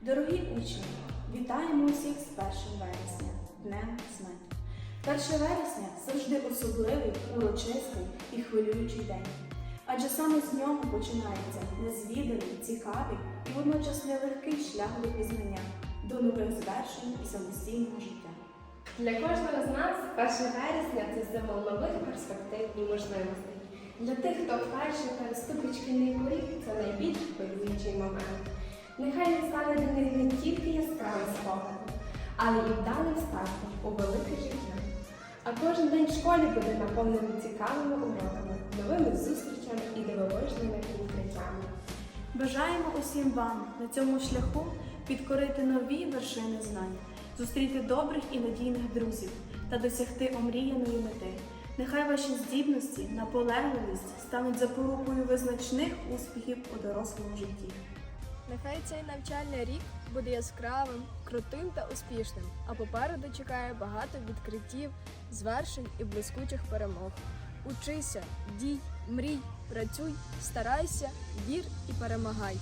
Дорогі учні, вітаємо усіх з 1 вересня, Днем знань. 1 вересня завжди особливий, урочистий і хвилюючий день. Адже саме з нього починається незвіданий, цікавий і водночас нелегкий шлях до пізнання, до нових звершень і самостійного життя. Для кожного з нас 1 вересня це символ нових перспектив і можливостей. Для тих, хто вперше переступить шкільний поріг, це найбільш хвилюючий момент. Нехай він стане для них не тільки яскравим спогадом, але і вдалим стартом у велике життя. А кожен день в школі буде наповнений цікавими уроками, новими зустрічами і дивовижними відкриттями. Бажаємо усім вам на цьому шляху підкорити нові вершини знань, зустріти добрих і надійних друзів та досягти омріяної мети. Нехай ваші здібності, наполегливість стануть запорукою визначних успіхів у дорослому житті. Нехай цей навчальний рік буде яскравим, крутим та успішним, а попереду чекає багато відкриттів, звершень і блискучих перемог. Учися, дій, мрій, працюй, старайся, вір і перемагай.